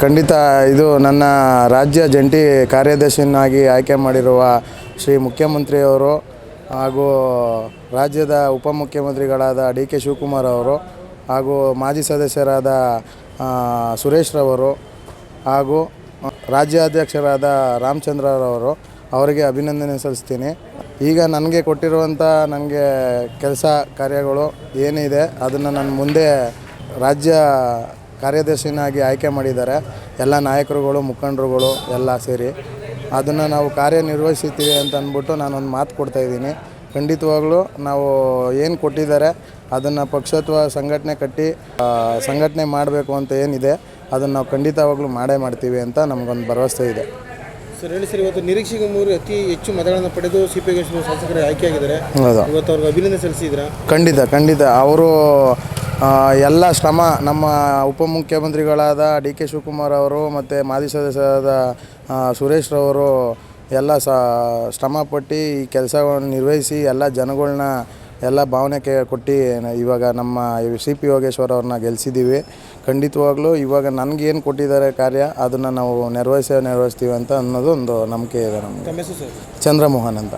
ಖಂಡಿತ ಇದು ನನ್ನ ರಾಜ್ಯ ಜಂಟಿ ಕಾರ್ಯದರ್ಶಿಯನ್ನಾಗಿ ಆಯ್ಕೆ ಮಾಡಿರುವ ಶ್ರೀ ಮುಖ್ಯಮಂತ್ರಿಯವರು ಹಾಗೂ ರಾಜ್ಯದ ಉಪಮುಖ್ಯಮಂತ್ರಿಗಳಾದ ಡಿ ಕೆ ಶಿವಕುಮಾರ್ ಅವರು ಹಾಗೂ ಮಾಜಿ ಸದಸ್ಯರಾದ ಸುರೇಶ್ರವರು ಹಾಗೂ ರಾಜ್ಯಾಧ್ಯಕ್ಷರಾದ ರಾಮಚಂದ್ರರವರು ಅವರಿಗೆ ಅಭಿನಂದನೆ ಸಲ್ಲಿಸ್ತೀನಿ. ಈಗ ನನಗೆ ಕೊಟ್ಟಿರುವಂಥ ನನಗೆ ಕೆಲಸ ಕಾರ್ಯಗಳು ಏನಿದೆ, ಅದನ್ನು ನಾನು ಮುಂದೆ ರಾಜ್ಯ ಕಾರ್ಯದರ್ಶಿನಾಗಿ ಆಯ್ಕೆ ಮಾಡಿದ್ದಾರೆ. ಎಲ್ಲ ನಾಯಕರುಗಳು, ಮುಖಂಡರುಗಳು ಎಲ್ಲ ಸೇರಿ. ಅದನ್ನು ನಾವು ಕಾರ್ಯನಿರ್ವಹಿಸುತ್ತೀವಿ ಅಂತ ಅಂದ್ಬಿಟ್ಟು ನಾನೊಂದು ಮಾತು ಕೊಡ್ತಾ ಇದ್ದೀನಿ. ಖಂಡಿತವಾಗ್ಲೂ ನಾವು ಏನು ಕೊಟ್ಟಿದ್ದಾರೆ, ಅದನ್ನು ಪಕ್ಷತ್ವ ಸಂಘಟನೆ ಕಟ್ಟಿ ಸಂಘಟನೆ ಮಾಡಬೇಕು ಅಂತ ಏನಿದೆ ಅದನ್ನು ನಾವು ಖಂಡಿತವಾಗ್ಲೂ ಮಾಡೇ ಮಾಡ್ತೀವಿ ಅಂತ ನಮಗೊಂದು ಭರವಸೆ ಇದೆ. ಸರ್ ಹೇಳಿ ಸರ್ ಇವತ್ತು ನಿರೀಕ್ಷೆಗೆ ಮೂರು ಅತಿ ಹೆಚ್ಚು ಮತಗಳನ್ನು ಪಡೆದು ಸಿ ಪಿ ಶಾಸಕರು ಆಯ್ಕೆಯಾಗಿದ್ದಾರೆ. ಹೌದು. ಇವತ್ತು ಅವ್ರಿಗೆ ಅಭಿನಂದನೆ ಸಲ್ಲಿಸಿದ್ರ ಖಂಡಿತ ಖಂಡಿತ. ಅವರು ಎಲ್ಲ ಶ್ರಮ ನಮ್ಮ ಉಪಮುಖ್ಯಮಂತ್ರಿಗಳಾದ ಡಿ ಕೆ ಶಿವಕುಮಾರ್ ಅವರು ಮತ್ತು ಮಾಜಿ ಸದಸ್ಯರಾದ ಸುರೇಶ್ ರವರು ಎಲ್ಲ ಸ ಶ್ರಮಪಟ್ಟು ಈ ಕೆಲಸವನ್ನು ನಿರ್ವಹಿಸಿ ಎಲ್ಲ ಜನಗಳ್ನ ಎಲ್ಲ ಭಾವನೆಗೆ ಕೊಟ್ಟು ಇವಾಗ ನಮ್ಮ ಸಿ ಪಿ ಯೋಗೇಶ್ವರ ಅವ್ರನ್ನ ಗೆಲ್ಸಿದ್ದೀವಿ. ಖಂಡಿತವಾಗ್ಲೂ ಇವಾಗ ನನಗೇನು ಕೊಟ್ಟಿದ್ದಾರೆ ಕಾರ್ಯ ಅದನ್ನು ನಾವು ನೆರವೇರಿಸೇ ನೆರವೇರಿಸ್ತೀವಿ ಅಂತ ಅನ್ನೋದು ಒಂದು ನಂಬಿಕೆ ಇದೆ ನಮಗೆ. ಚಂದ್ರಮೋಹನ್ ಅಂತ.